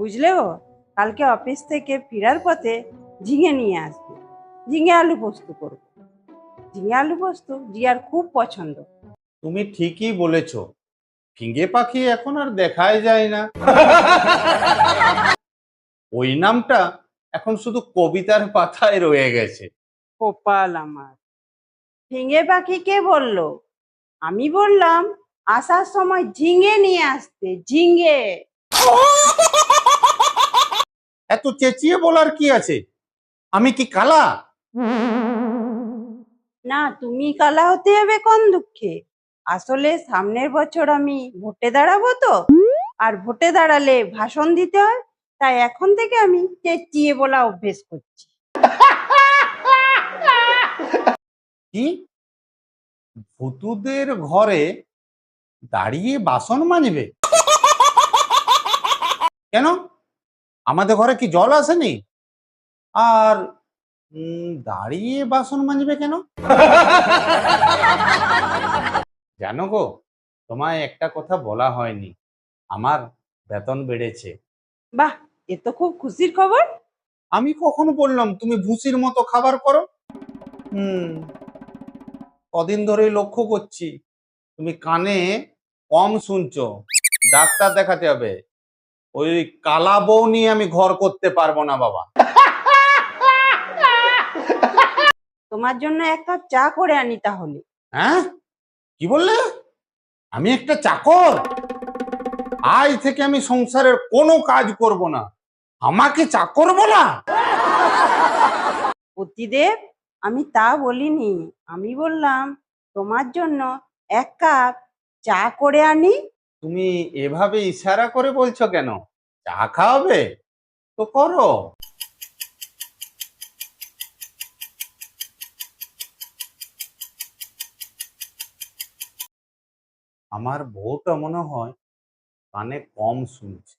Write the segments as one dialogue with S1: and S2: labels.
S1: বুঝলে ও কালকে অফিস থেকে ফেরার পথে ঝিঙে নিয়ে আসবে। ঝিঙে আলু পোস্ত করব। ঝিঙে আলু পোস্ত জিয়ার খুব পছন্দ।
S2: তুমি ঠিকই বলেছ। ফিঙ্গে পাখি এখন আর দেখাই যায় না। ওই নামটা এখন শুধু কবিতার পাতায় রয়ে গেছে।
S1: কপাল আমার। ফিঙে পাখি কে বলল? আমি বললাম আসার সময় ঝিঙে নিয়ে আসতে ঝিঙে।
S2: এত চেঁচিয়ে বলার কি আছে? আমি কি কালা?
S1: না তুমি কালা হতে হবে কোন দুঃখে? আসলে সামনের বছর আমি ভোটে দাঁড়াবো তো। আর ভোটে দাঁড়ালে ভাষণ দিতে হয় তাই এখন থেকে আমি চেঁচিয়ে বলা অভ্যেস করছি।
S2: কি? ভুতুদের ঘরে দাঁড়িয়ে বাসন মাজবে? কেন? আমাদের ঘরে কি জল আসেনি? আর দাঁড়িয়ে বাসন মাজবে কেন? জানো গো তোমায় একটা কথা বলা হয়নি। আমার বেতন বেড়েছে।
S1: বাহ এ তো খুব খুশির খবর।
S2: আমি কখনো বললাম তুমি ভুসির মতো খাবার করো? হুম। কদিন ধরেই লক্ষ্য করছি তুমি কানে কম শুনছো। ডাক্তার দেখাতে হবে। ওই কালা বউ নিয়ে আমি ঘর করতে পারব না বাবা।
S1: তোমার জন্য এক কাপ চা করে আনি তাহলে।
S2: হ্যাঁ? কি বললে? আমি একটা চাকর? আজ থেকে আমি সংসারের কোনো কাজ করব না। আমাকে চাকর বলা?
S1: পতিদেব আমি তা বলিনি। আমি বললাম তোমার জন্য এক কাপ চা করে আনি
S2: তুমি এভাবে ইশারা করে বলছো কেন? চা খাওয়াবে? তো করো। আমার বউটা মনে হয় কানে কম শুনছে।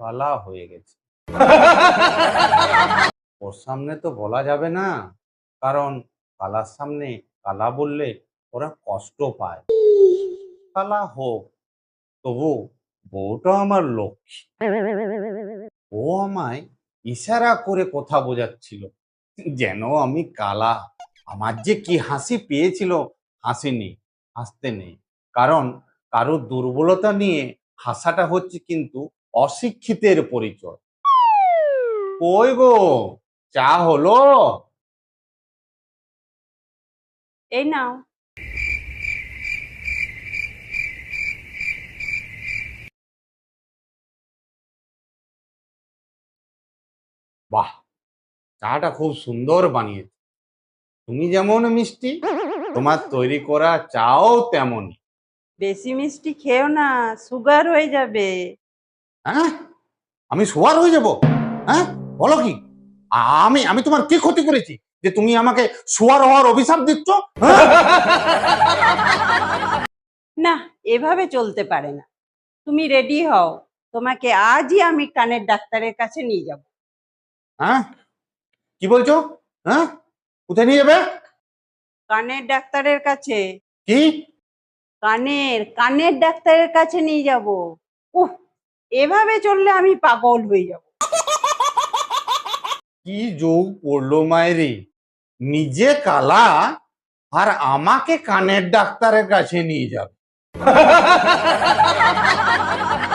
S2: কালা হয়ে গেছে। ওর সামনে তো বলা যাবে না। কারণ কালার সামনে কালা বললে ওরা কষ্ট পায়। কালা হোক তবু বউটা আমার লক্ষ্মী। ও আমায় ইশারা করে কথা বোঝাচ্ছিল, যেন আমি কালা। আমার যে কি হাসি পেয়েছিল হাসিনি হাসতে নেই। কারণ কারও দুর্বলতা নিয়ে হাসাটা হচ্ছে কিন্তু অশিক্ষিতের পরিচয়। কই গো, চা হলো?
S1: এই নাও।
S2: বাহ! চাটা খুব সুন্দর বানিয়েছে। তুমি যেমন মিষ্টি তোমার তৈরি করা চাও তেমনই।
S1: বেশি মিষ্টি খেও না সুগার হয়ে যাবে।
S2: হ্যাঁ? আমি শোয়ার হয়ে যাব? হ্যাঁ? বলো কি? আমি আমি তোমার কি ক্ষতি করেছি? যে তুমি আমাকে শোয়ার হওয়ার অভিশাপ দিচ্ছ? হ্যাঁ?
S1: না এভাবে চলতে পারে না। তুমি রেডি হও। তোমাকে আজই আমি কানের ডাক্তারের কাছে নিয়ে যাব।
S2: হ্যাঁ? কি বলছো? হ্যাঁ? কোথায় নিয়ে যাবে?
S1: কানের ডাক্তারের কাছে।
S2: কি?
S1: কানের কানের ডাক্তারের কাছে নিয়ে যাব। উহ এভাবে চললে আমি পাগল হয়ে যাব।
S2: কি যোগ পড়ল মায়েরি নিজে কালা আর আমাকে কানের ডাক্তারের কাছে নিয়ে যাবে।